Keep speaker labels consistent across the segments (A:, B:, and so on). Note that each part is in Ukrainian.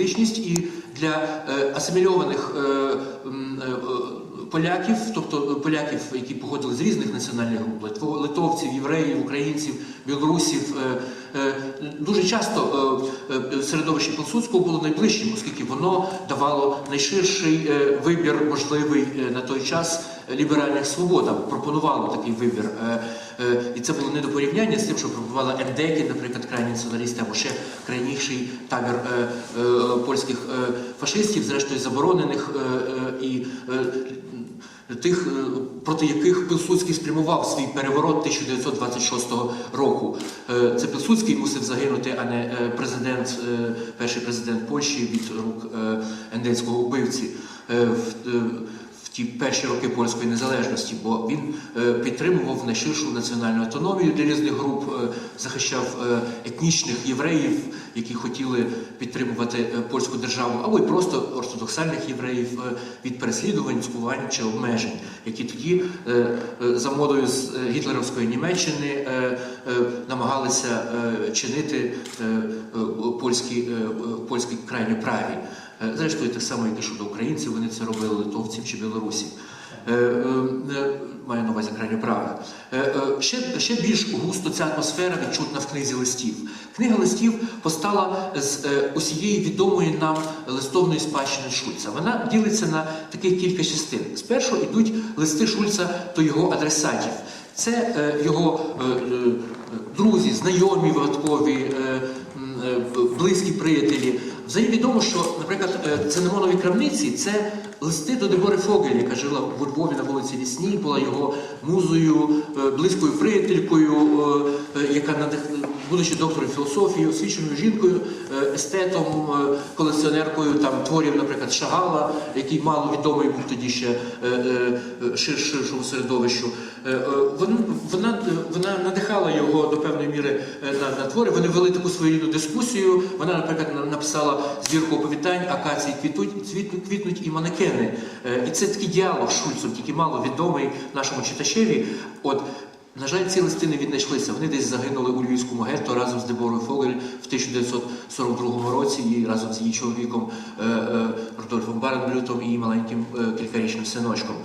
A: антисемітичність і для е, асимільованих е, е, поляків, тобто поляків, які походили з різних національних груп, литовців, євреїв, українців, білорусів, дуже часто середовище Пілсудського було найближчим, оскільки воно давало найширший вибір, можливий на той час ліберальних свободам, пропонувало такий вибір. І це було не до порівняння з тим, що пропонувала ендеки, наприклад, крайні націоналісти, або ще крайніший табір польських е, фашистів, зрештою заборонених е, е, і тих, проти яких Пілсудський спрямував свій переворот 1926 року. Це Пілсудський мусив загинути, а не президент, перший президент Польщі від рук Ендельського убивці. Ті перші роки польської незалежності, бо він е, підтримував найширшу національну автономію для різних груп, е, захищав е, етнічних євреїв, які хотіли підтримувати польську державу, або й просто ортодоксальних євреїв від переслідувань, цькувань чи обмежень, які тоді за модою з гітлерівської Німеччини намагалися чинити польські, польські крайньо праві. Е, Зрештою, само, як і щодо українців, вони це робили литовців чи білорусів. Е, е, Маю на увазі крайньо правих. Е, Ще, ще більш густо ця атмосфера відчутна в книзі листів. Книга листів постала з усієї відомої нам листовної спадщини Шульца. Вона ділиться на таких кілька частин. Спершу йдуть листи Шульца до його адресатів. Це його друзі, знайомі випадкові, близькі приятелі. Взагалі відомо, що, наприклад, цинемонові цинамонові крамниці це листи до Дебори Фогель, яка жила в Львові на вулиці Лісній, була його музою, е, близькою приятелькою, е, е, яка надих... будучи доктором філософії, освіченою жінкою, естетом, колекціонеркою там творів, наприклад, Шагала, який мало відомий був тоді ще шир- ширшому середовищу. Вона, вона, вона надихала його до певної міри на, на твори. Вони вели таку своєрідну дискусію. Вона, наприклад, написала збірку оповідань Акації квітуть, цвітнуть, квітнуть і манекени. Е, І це такий діалог Шульцом, тільки мало відомий нашому читачеві. От на жаль, ці листи не віднайшлися. Вони десь загинули у львівському гетто разом з Деборою Фогель в 1942 році і разом з її чоловіком е, е, Рудольфом Баренблютом і її маленьким кількарічним синочком.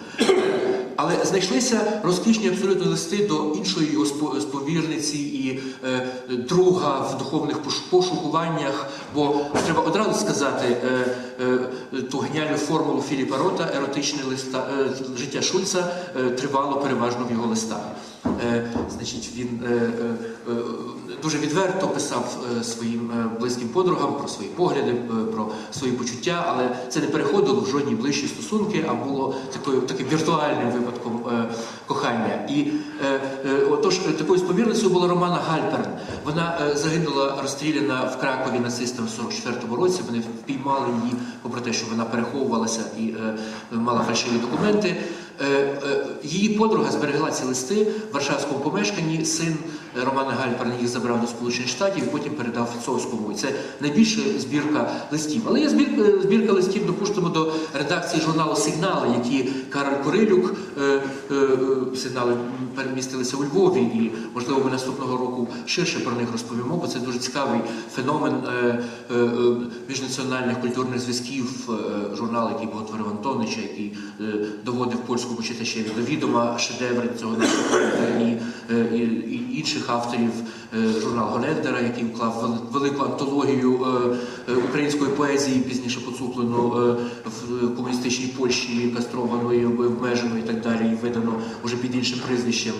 A: Але знайшлися розкішні абсолютно листи до іншої його сповірниці і е, друга в духовних пошукуваннях. Бо треба одразу сказати е, е, ту геніальну формулу Філіпа Рота, еротичне листа, е, життя Шульца е, тривало переважно в його листах. Е, значить, він е, е, е, дуже відверто писав е, своїм е, близьким подругам про свої погляди, е, про свої почуття, але це не переходило в жодні ближчі стосунки, а було такою таким віртуальним випадком кохання. І отож, такою сповірницею була Романа Гальперн. Вона загинула розстріляна в Кракові нацистами в 44-му році. Вони впіймали її, попри те, що вона переховувалася і мала фальшиві документи. Її подруга зберегла ці листи в Варшавському помешканні. Син е, Романа Гальперна їх забрав до Сполучених Штатів і потім передав Фіцовському. І це найбільша збірка листів. Але є збірка, збірка листів, допустимо, до редакції журналу Сигнали, які Кароль Корилюк е, е, е, сигнали перемістилися у Львові, і можливо ми наступного року ширше про них розповімо, бо це дуже цікавий феномен е, е, е, міжнаціональних культурних зв'язків. Е, журнал, який боготворив Антонича, який е, доводив польському читачеві до відома шедеври цього і, е, і, і інших авторів. Е, Журнал Голендера, який вклав велику антологію е, е, української поезії, пізніше поцуплену в комуністичній Польщі, кастрованої, обмеженої і так далі, і видано уже під іншим прізвищем.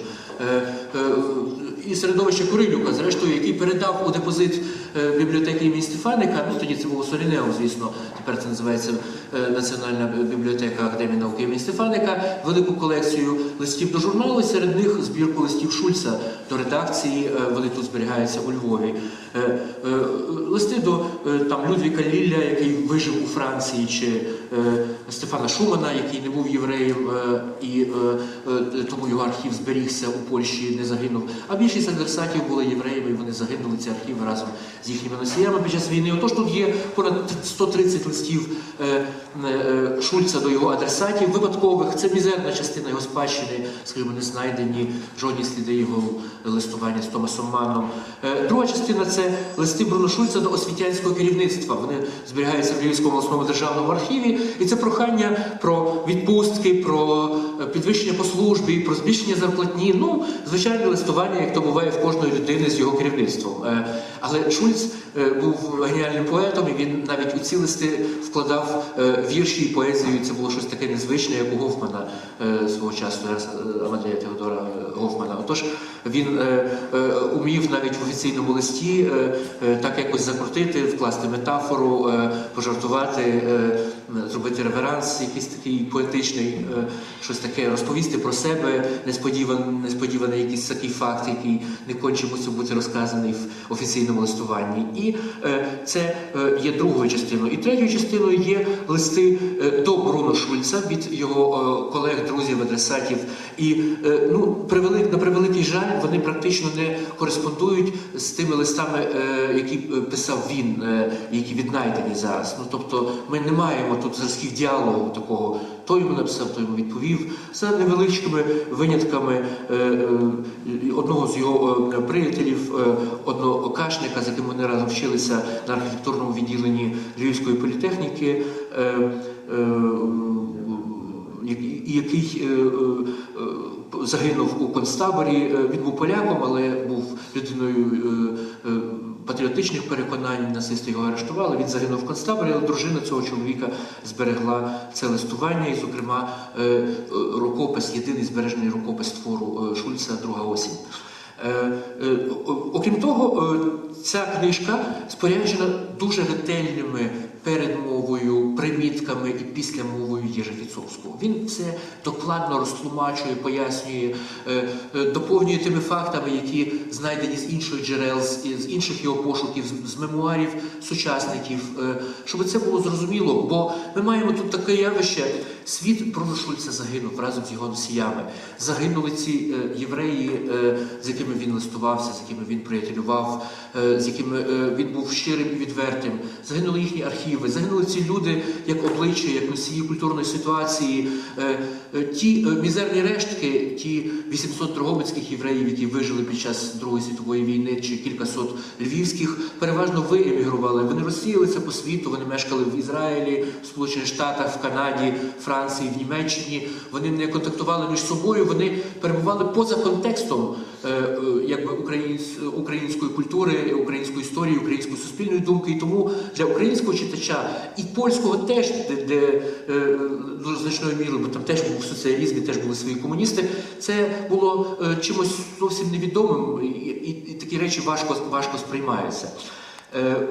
A: І середовище Курилюка, зрештою, який передав у депозит е, бібліотеки імені Стефаника, ну тоді це було Солінеум, звісно, тепер це називається е, Національна бібліотека Академії науки імені Стефаника, велику колекцію листів до журналу, серед них збірку листів Шульца до редакції, е, вони тут зберігаються у Львові. Листи до там Людвіка Лілля, який вижив у Франції, чи Стефана Шумана, який не був євреєм, і тому його архів зберігся у Польщі, не загинув. А більш більшість адресатів були євреями, і вони загинули ці архіви разом з їхніми носіями під час війни. Отож тут є понад 130 листів е, е, Шульца до його адресатів випадкових. Це мізерна частина його спадщини, скажімо, не знайдені жодні сліди його листування з Томасом Манном. Е, Друга частина це листи Бруно Шульца до освітянського керівництва. Вони зберігаються в Львівському обласному державному архіві, і це прохання про відпустки, про підвищення по службі, про збільшення зарплатні. Ну, звичайне листування, як то буває в кожної людини з його керівництвом. Але Шульц е, був геніальним поетом, і він навіть у ці листи вкладав е, вірші і поезію. Це було щось таке незвичне, як у Гофмана е, свого часу, Амадея Теодора Гофмана. Отож, він умів навіть в офіційному листі так якось закрутити, вкласти метафору, пожартувати, зробити реверанс, якийсь такий поетичний, щось таке розповісти про себе, несподіваний, несподіваний якийсь такий факт, який не конче мусив бути розказаний в офіційному листуванні. І е, це е, є другою частиною. І третьою частиною є листи е, до Бруно Шульца від його колег, друзів, адресатів. І ну, на превеликий жаль, вони практично не кореспондують з тими листами, які писав він, які віднайдені зараз. Ну тобто ми не маємо тут зразків діалогу такого. Той йому написав, той йому відповів. За невеличкими винятками е, е, одного з його е, приятелів, одного окашника, з яким вони разом вчилися на архітектурному відділенні Львівської політехніки. який загинув у концтаборі. Він був поляком, але був людиною патріотичних переконань. Нацисти його арештували. Він загинув в концтаборі, але дружина цього чоловіка зберегла це листування, і, зокрема, е, е, рукопис, єдиний збережений рукопис твору е, Шульца Друга осінь. Окрім того, ця книжка споряджена дуже ретельними передмовою, примітками і після мовою Єжефіцовського. Він все докладно розтлумачує, пояснює, е, е, доповнює тими фактами, які знайдені з інших джерел, з інших його пошуків, з- з мемуарів сучасників, е, щоб це було зрозуміло. Бо ми маємо тут таке явище. Світ Бруно Шульца загинув разом з його носіями. Загинули ці е, євреї, е, з якими він листувався, з якими він приятелював, е, з якими він був щирим і відвертим. Загинули їхні архіви, загинули ці люди як обличчя, як носії культурної ситуації. Е, Ті е, мізерні рештки, ті 800 дрогобицьких євреїв, які вижили під час Другої світової війни, чи кількасот львівських, переважно ви емігрували. Вони розсіялися по світу, вони мешкали в Ізраїлі, в Сполучених Штатах, в Канаді, Франції, в Німеччині. Вони не контактували між собою, вони перебували поза контекстом е, якби українсь- української культури, української історії, української суспільної думки. І тому для українського читача і польського теж, де, де е, дуже значною мірою, бо там теж був соціалізм, і теж були свої комуністи. Це було е, чимось зовсім невідомим, і, і, і такі речі важко, важко сприймаються. Е,